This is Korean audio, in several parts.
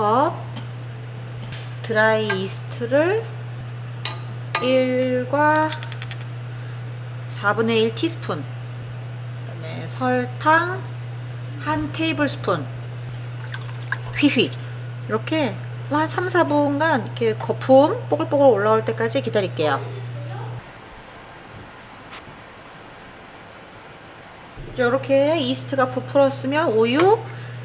물 3분의 2컵 드라이 이스트를 1과 4분의 1 티스푼 그다음에 설탕 한 테이블 스푼 휘휘 이렇게 한 3, 4분간 이렇게 거품 뽀글뽀글 올라올 때까지 기다릴게요. 이렇게 이스트가 부풀었으면 우유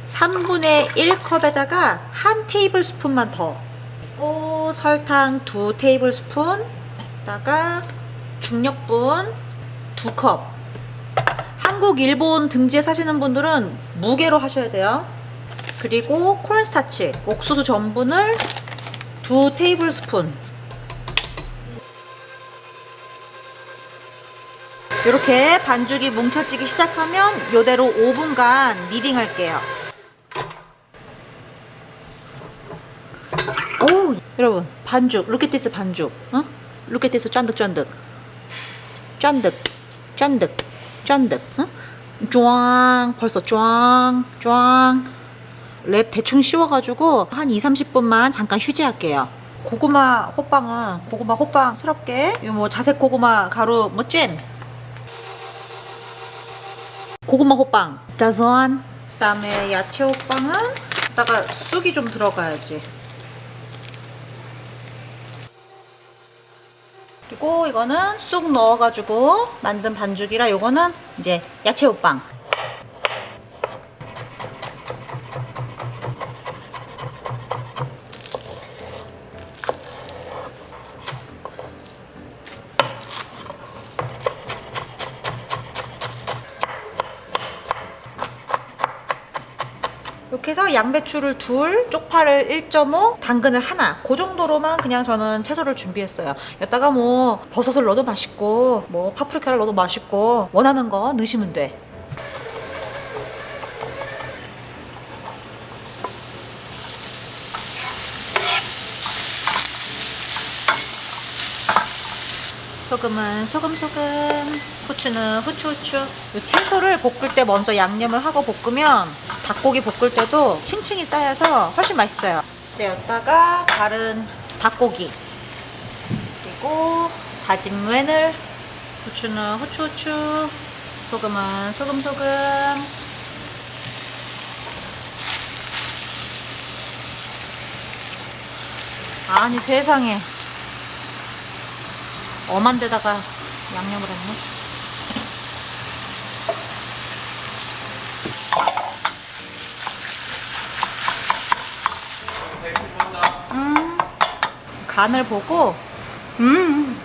3분의 1컵에다가 한 테이블 스푼만 더 그리고 설탕 2 테이블 스푼에다가 중력분 2컵 한국, 일본 등지에 사시는 분들은 무게로 하셔야 돼요. 그리고 콘스타치, 옥수수 전분을 2 테이블 스푼. 이렇게 반죽이 뭉쳐지기 시작하면 이대로 5분간 리딩 할게요. 오, 여러분 반죽, 루켓티스 반죽, 어? 루켓티스 쫀득쫀득, 쫀득, 쫀득, 쫀득, 어? 쫑, 벌써 쫑, 쫑. 랩 대충 씌워가지고 한 2, 30분만 잠깐 휴지할게요. 고구마 호빵은 고구마 호빵스럽게 뭐 자색 고구마 가루 뭐 잼. 고구마 호빵 짜잔. 그다음에 야채 호빵은 이따가 쑥이 좀 들어가야지. 그리고 이거는 쑥 넣어가지고 만든 반죽이라 요거는 이제 야채 호빵. 양배추를 둘, 쪽파를 1.5, 당근을 하나. 그 정도로만 그냥 저는 채소를 준비했어요. 여기다가 뭐 버섯을 넣어도 맛있고, 뭐 파프리카를 넣어도 맛있고, 원하는 거 넣으시면 돼. 소금은 소금 소금 후추는 후추 후추. 이 채소를 볶을 때 먼저 양념을 하고 볶으면 닭고기 볶을 때도 층층이 쌓여서 훨씬 맛있어요. 이제 여기다가 다른 닭고기 그리고 다진 마늘 후추는 후추 후추. 소금은 소금 소금. 아니 세상에 엄한 데다가 양념을 했네. 음, 간을 보고, 음,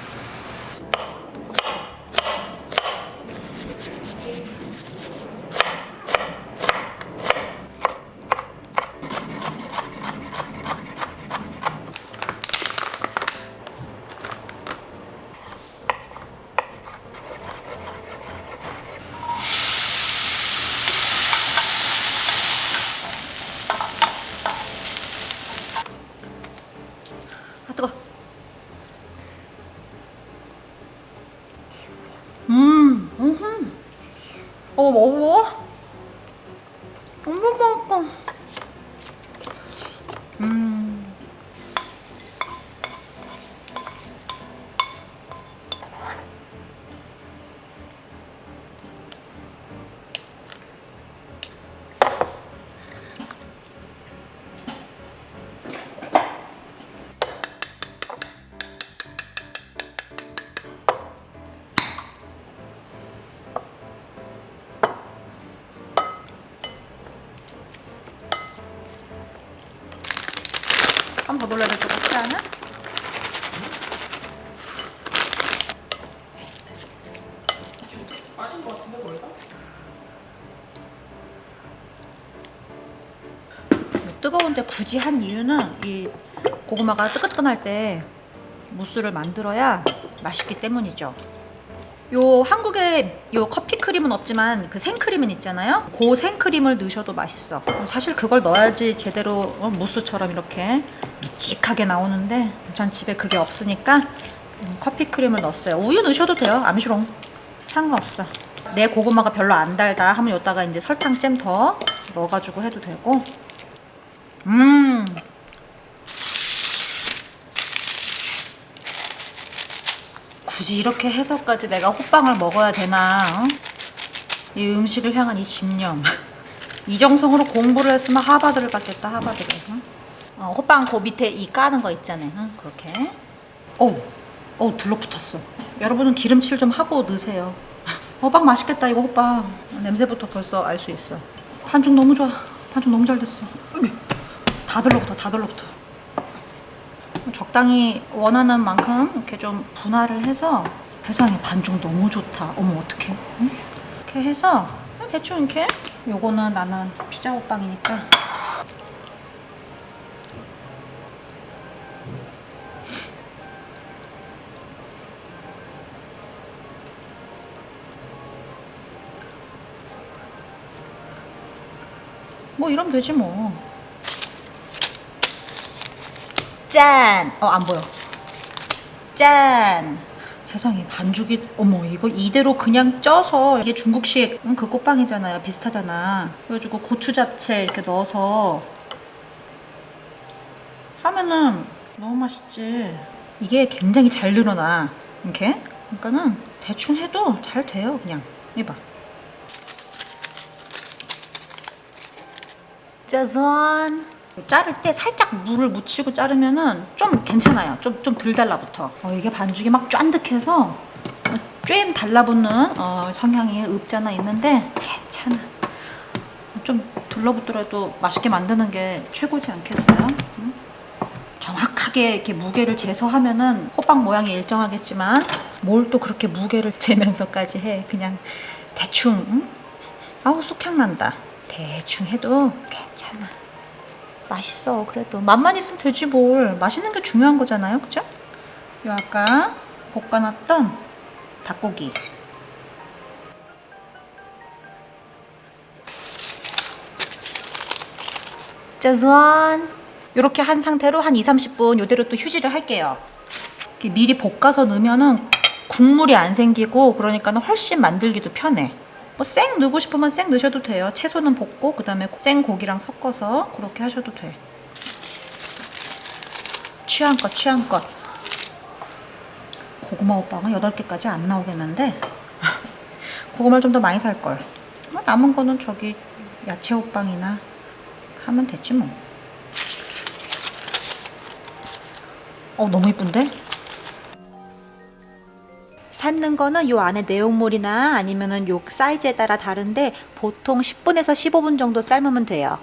한 번 더 돌려야 될 것 같지 않아? 빠진 것 같은데 거기가? 뜨거운데 굳이 한 이유는 이 고구마가 뜨끈뜨끈할 때 무스를 만들어야 맛있기 때문이죠. 요 한국에 요 커피 크림은 없지만 그 생크림은 있잖아요. 그 생크림을 넣으셔도 맛있어. 사실 그걸 넣어야지 제대로 어, 무스처럼 이렇게 묵직하게 나오는데 전 집에 그게 없으니까 음, 커피 크림을 넣었어요. 우유 넣으셔도 돼요. 암시롱 상관없어. 내 고구마가 별로 안 달다 하면 여기다가 이제 설탕 잼 더 넣어가지고 해도 되고 음. 굳이 이렇게 해서까지 내가 호빵을 먹어야 되나? 어? 이 음식을 향한 이 집념. 이정성으로 공부를 했으면 하버드를 갔겠다, 하버드를. 응? 어, 호빵 그 밑에 이 까는 거 있잖아요. 응? 그렇게. 어우, 어우, 들러붙었어. 여러분은 기름칠 좀 하고 넣으세요. 호빵 맛있겠다, 이거 호빵. 냄새부터 벌써 알 수 있어. 반죽 너무 좋아. 반죽 너무 잘 됐어. 다 들러붙어, 다 들러붙어. 적당히 원하는 만큼 이렇게 좀 분할을 해서 세상에 반죽 너무 좋다. 어머 어떡해. 응? 이렇게 해서 대충 이렇게 요거는 나는 피자 호빵이니까 뭐 이러면 되지 뭐. 짠! 어, 안 보여. 짠! 세상에 반죽이 어머 이거 이대로 그냥 쪄서 이게 중국식 음, 그 꽃빵이잖아요. 비슷하잖아. 그래가지고 고추 잡채 이렇게 넣어서 하면은 너무 맛있지. 이게 굉장히 잘 늘어나. 이렇게? 그러니까는 대충 해도 잘 돼요 그냥. 이봐. 짜잔 자를 때 살짝 물을 묻히고 자르면은 좀 괜찮아요. 좀 좀 덜 달라붙어. 어, 이게 반죽이 막 쫀득해서 쬐임 달라붙는 어, 성향이 없지 않아 있는데 괜찮아. 좀 둘러붙더라도 맛있게 만드는 게 최고지 않겠어요? 응? 정확하게 이렇게 무게를 재서 하면은 호빵 모양이 일정하겠지만 뭘 또 그렇게 무게를 재면서까지 해. 그냥 대충. 응? 아우 쑥향 난다. 대충 해도 괜찮아. 맛있어. 그래도 맛만 있으면 되지 뭘. 맛있는 게 중요한 거잖아요. 그죠? 요 아까 볶아놨던 닭고기. 짜잔. 이렇게 한 상태로 한 2, 30분 요대로 또 휴지를 할게요. 미리 볶아서 넣으면은 국물이 안 생기고 그러니까 훨씬 만들기도 편해 뭐 생 넣고 싶으면 생 넣으셔도 돼요. 채소는 볶고 그다음에 생 고기랑 섞어서 그렇게 하셔도 돼. 취향껏 취향껏. 고구마 호빵은 8개까지 안 나오겠는데 고구마를 좀 더 많이 살 걸. 뭐 남은 거는 저기 야채 호빵이나 하면 됐지 뭐. 어 너무 이쁜데? 삶는 거는 요 안에 내용물이나 아니면은 요 사이즈에 따라 다른데 보통 10분에서 15분 정도 삶으면 돼요.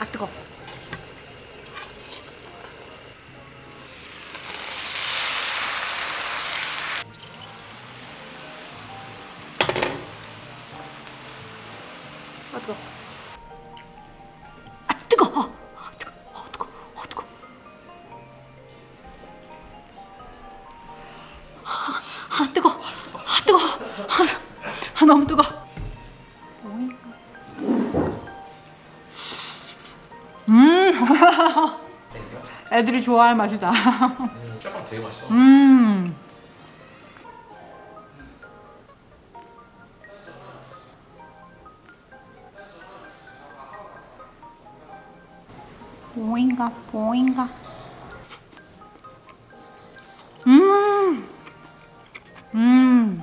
아 뜨거. 애들이 좋아할 맛이다. 음, 짜빵 되게 맛있어. 음, 보인가, 보인가. 음, 음.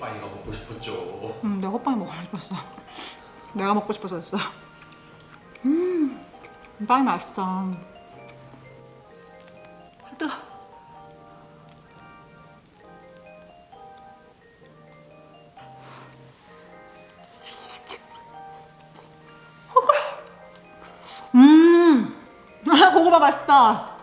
빠이가 먹고 싶었죠. 음, 내가 호빵이 먹고 싶었어. 내가 먹고 싶어서 했어. 음, 빵이 맛있다. 고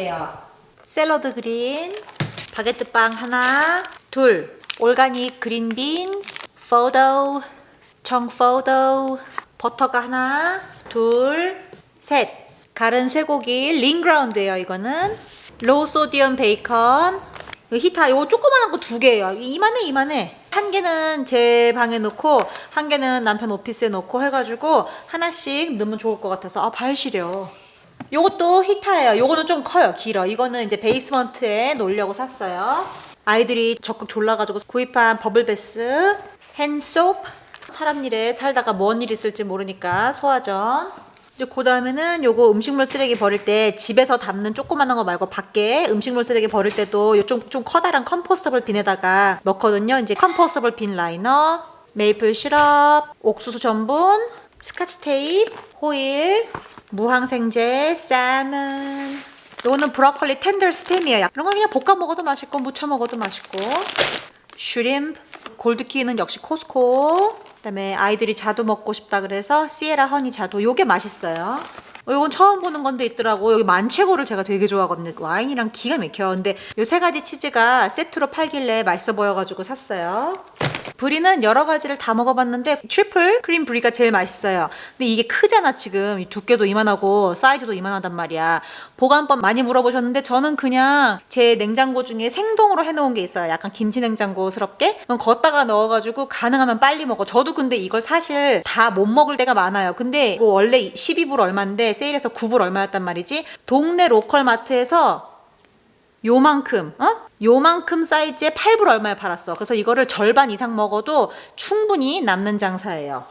할게요. 샐러드 그린, 바게트 빵 하나, 둘, 올가닉 그린 빈스, 포도, 청포도, 버터가 하나, 둘, 셋. 가른 쇠고기 링그라운드예요. 이거는 로우 소디엄 베이컨. 히타 이거 조그만한 거 두 개예요. 이만해 이만해. 한 개는 제 방에 놓고 한 개는 남편 오피스에 놓고 해가지고 하나씩 넣으면 좋을 것 같아서 아 발 시려. 요것도 히타예요. 요거는 좀 커요. 길어. 이거는 이제 베이스먼트에 놓으려고 샀어요. 아이들이 적극 졸라가지고 구입한 버블베스, 핸소프, 사람 일에 살다가 뭔일 있을지 모르니까 소화전. 그 다음에는 요거 음식물 쓰레기 버릴 때 집에서 담는 조그만한 거 말고 밖에 음식물 쓰레기 버릴 때도 요좀 좀 커다란 컴포스터블 빈에다가 넣거든요. 이제 컴포스터블 빈 라이너, 메이플 시럽, 옥수수 전분, 스카치 테이프, 호일, 무항생제, 쌀문. 요거는 브로콜리 텐더 스템이에요. 이런 거 그냥 볶아 먹어도 맛있고 무쳐 먹어도 맛있고. 슈림프, 골드키는 역시 코스코. 그다음에 아이들이 자두 먹고 싶다 그래서 시에라 허니 자두. 요게 맛있어요. 어, 요건 처음 보는 건데 있더라고. 여기 만체고를 제가 되게 좋아하거든요. 와인이랑 기가 막혀. 근데 요 세 가지 치즈가 세트로 팔길래 맛있어 보여가지고 샀어요. 브리는 여러 가지를 다 먹어봤는데 트리플 크림 브리가 제일 맛있어요. 근데 이게 크잖아 지금 이 두께도 이만하고 사이즈도 이만하단 말이야. 보관법 많이 물어보셨는데 저는 그냥 제 냉장고 중에 생동으로 해놓은 게 있어요. 약간 김치 냉장고스럽게. 그럼 걷다가 넣어가지고 가능하면 빨리 먹어. 저도 근데 이걸 사실 다 못 먹을 때가 많아요. 근데 원래 12불 얼마인데 세일해서 9불 얼마였단 말이지. 동네 로컬 마트에서 요만큼, 어? 요만큼 사이즈에 8불 얼마에 팔았어. 그래서 이거를 절반 이상 먹어도 충분히 남는 장사예요.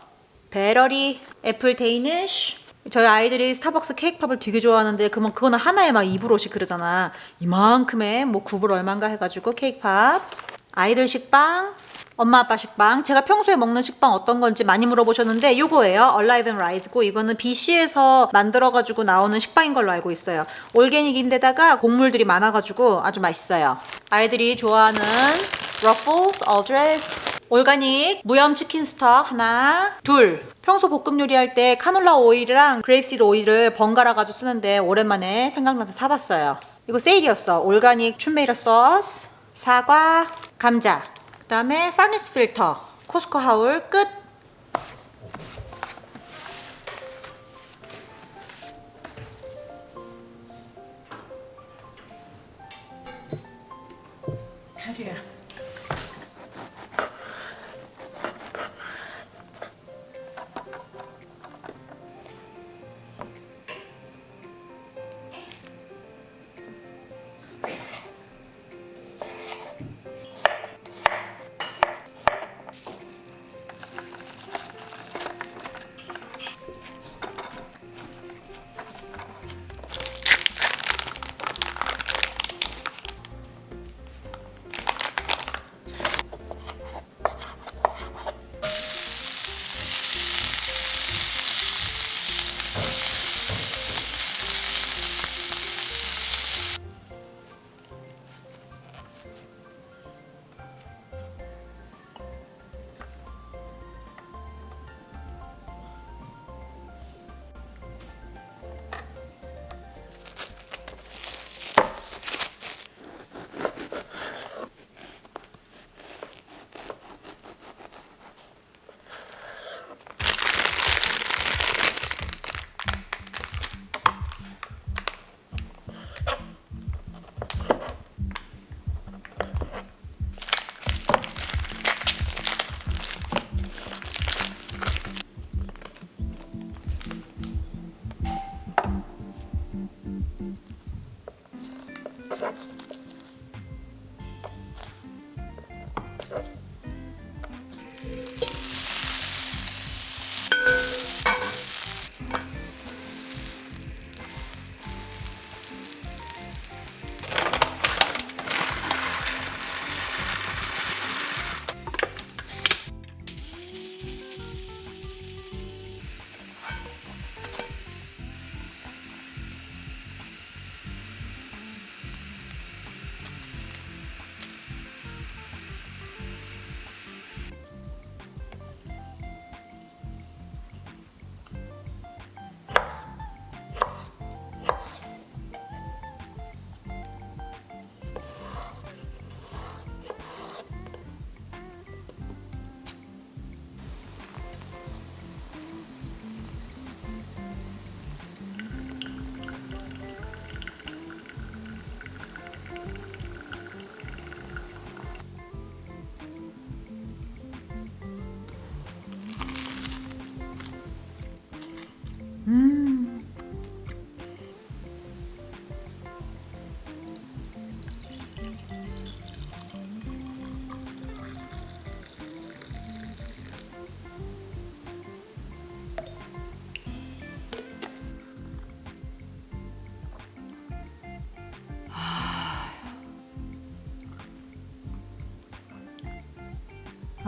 베러리 애플 데이니쉬. 저희 아이들이 스타벅스 케이크팝을 되게 좋아하는데 그러면 그거는 하나에 막 2불5씩 그러잖아. 이만큼에 뭐 9불 얼마인가 해가지고 케이크팝. 아이들 식빵. 엄마 아빠 식빵. 제가 평소에 먹는 식빵 어떤 건지 많이 물어보셨는데 요거예요. And Rise고 이거는 BC에서 만들어가지고 나오는 식빵인 걸로 알고 있어요. 올게닉인데다가 곡물들이 많아가지고 아주 맛있어요. 아이들이 좋아하는 All Dressed 올가닉 무염 치킨 스톡 하나 둘 평소 볶음 요리할 때 카놀라 오일이랑 그레이프시드 오일을 번갈아 가지고 쓰는데 오랜만에 생각나서 사봤어요 이거 세일이었어 올가닉 춘메이러 소스 사과 감자 그 다음에 파니스 필터 코스코 하울 끝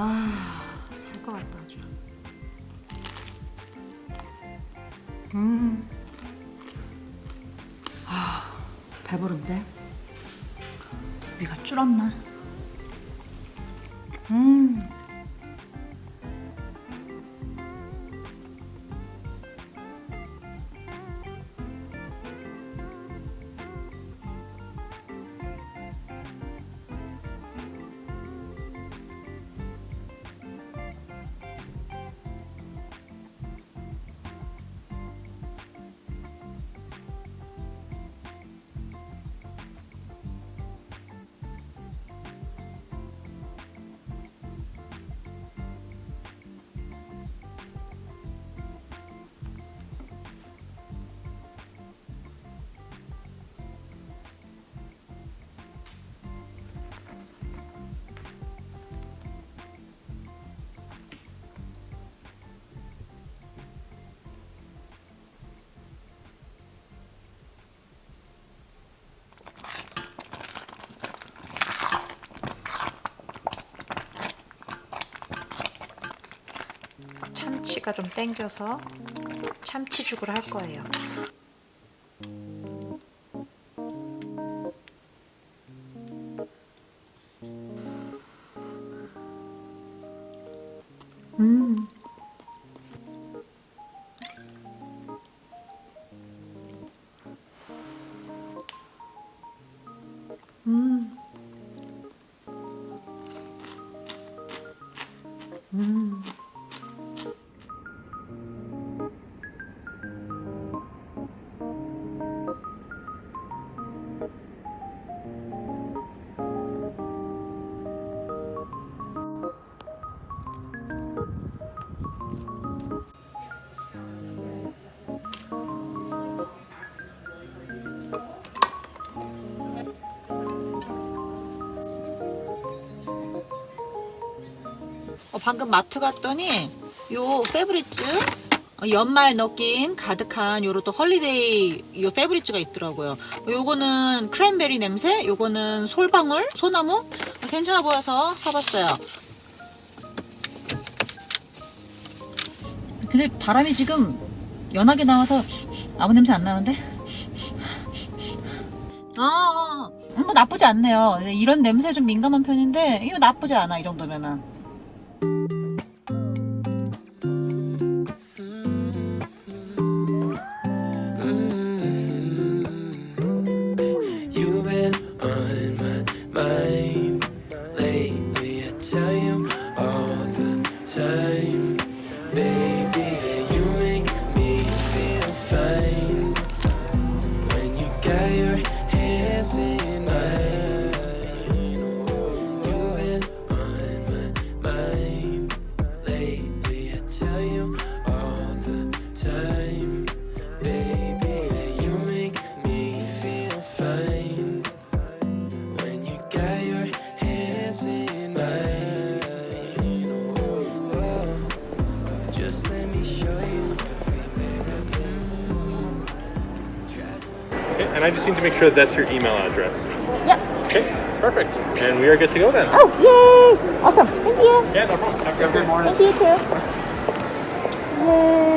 아, 살 것 같다 아주. 음. 아, 배부른데. 위가 줄었나? 참치가 좀 땡겨서 참치죽을 할 거예요. 음. 음. 음. 어, 방금 마트 갔더니 요 페브리즈 어, 연말 느낌 가득한 요로 또 헐리데이 요 페브리즈가 있더라고요. 요거는 크랜베리 냄새, 요거는 솔방울, 소나무 괜찮아 보여서 사봤어요. 근데 바람이 지금 연하게 나와서 아무 냄새 안 나는데? 아, 음, 뭐 나쁘지 않네요. 이런 냄새 좀 민감한 편인데 이거 나쁘지 않아 이 정도면은. And I just need to make sure that's your email address. Yeah. Okay, perfect. And we are good to go then. Oh, yay! Awesome. Thank you. Yeah, no problem. Have a good morning. Thank you too. Yay!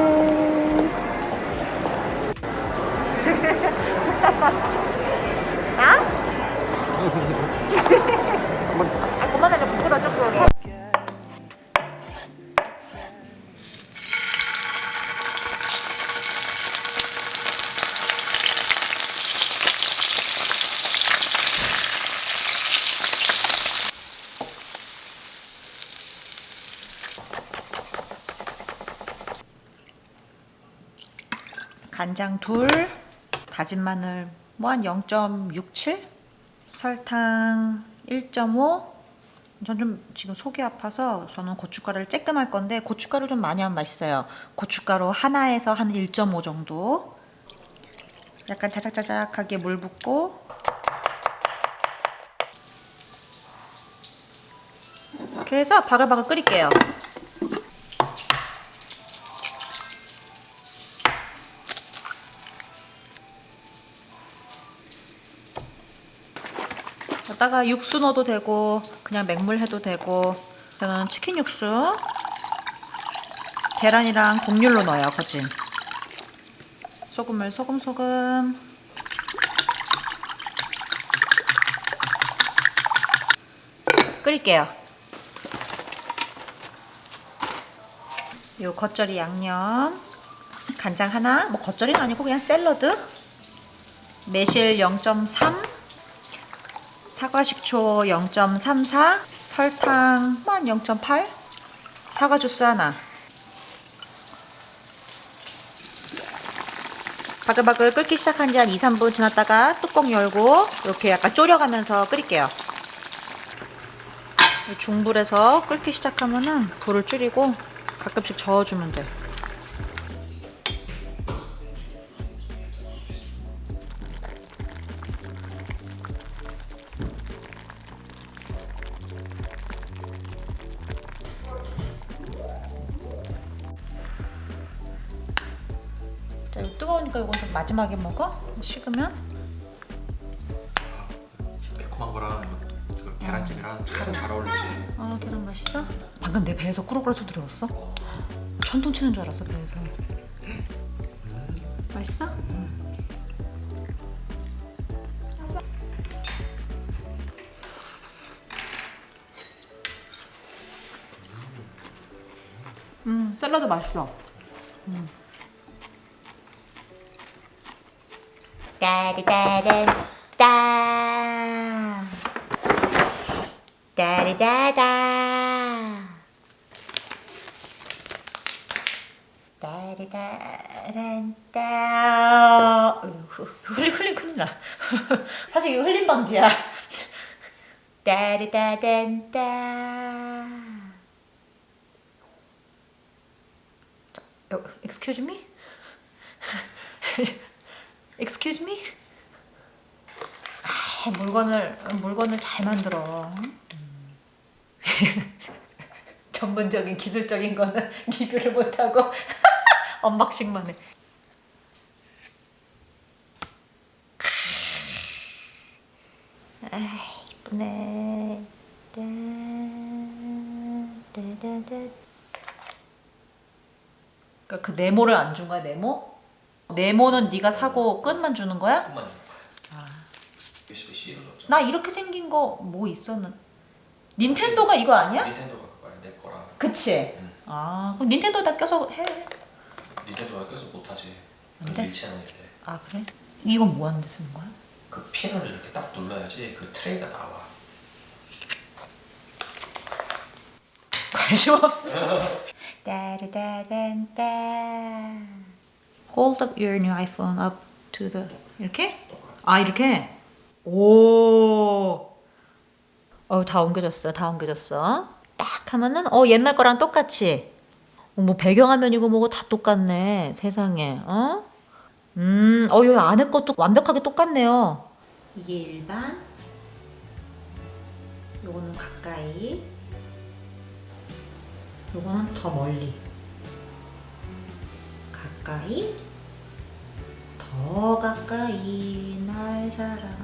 간장 둘, 다진 마늘 뭐 한 0.67, 설탕 1.5. 전 좀 지금 속이 아파서 저는 고춧가루를 쬐끔 할 건데 고춧가루 좀 많이 하면 맛있어요. 고춧가루 하나에서 한 1.5 정도. 약간 자작자작하게 물 붓고 이렇게 해서 바글바글 끓일게요. 여기다가 육수 넣어도 되고 그냥 맹물 해도 되고 저는 치킨 육수. 계란이랑 곡률로 넣어요 거진 소금을 소금 소금. 끓일게요. 요 겉절이 양념. 간장 하나? 뭐 겉절이는 아니고 그냥 샐러드? 매실 0.3 사과 식초 0.34 설탕만 0.8 사과 주스 하나. 바글바글 끓기 시작한 지 한 2, 3분 지났다가 뚜껑 열고 이렇게 약간 졸여가면서 끓일게요. 중불에서 끓기 시작하면은 불을 줄이고 가끔씩 저어주면 돼 뜨거우니까 이건 좀 마지막에 먹어 식으면 매콤한 거랑 이거 계란찜이랑 참 잘 어울리지. 아 계란 맛있어? 방금 내 배에서 꾸룩꾸룩 소리 들었어? 천둥 치는 줄 알았어 배에서 맛있어? 음 샐러드 맛있어 따리따란 따. 따리따다. 따리따란 따. 어휴, 흘림 흘림 큰일 나. 사실 이거 흘림 방지야. 따리따단 따. 어, excuse me? excuse me? 아, 물건을 물건을 잘 만들어. 음. 전문적인 기술적인 거는 리뷰를 못 하고 언박싱만 해. 아, 이쁘네. 그러니까 그 네모를 안 준 거야 네모? 네모는 네가 사고 끝만 주는 거야? 거야. USB-C로 줬잖아. 나 이렇게 생긴 거 뭐 있었는? 닌텐도가 이거 아니야? 닌텐도 갖고 가야 내 거랑 그치? 응. 아 그럼 닌텐도에다 껴서 해. 닌텐도가 껴서 못하지. 안그 돼? 일체형이 돼. 아 그래? 이건 뭐 하는데 쓰는 거야? 그 핀을 이렇게 딱 눌러야지 그 트레이가 나와. 관심 없어. 따리따단 따 Hold up your new iPhone up to the 이렇게? 아 이렇게? 오. 어 다 옮겨졌어, 다 옮겨졌어. 딱 하면은 어 옛날 거랑 똑같이. 어, 뭐 배경화면이고 뭐고 다 똑같네. 세상에. 어? 음, 어 여기 안에 것도 완벽하게 똑같네요. 이게 일반. 요거는 가까이. 요거는 더 멀리. 가까이 더 가까이 날 사랑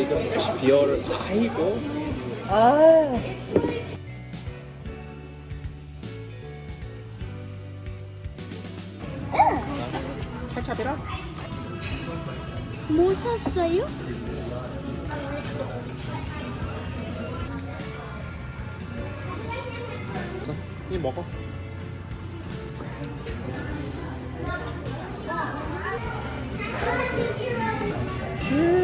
이거 다시 비어를 아이고 뭐 샀어요? 이 먹어. 우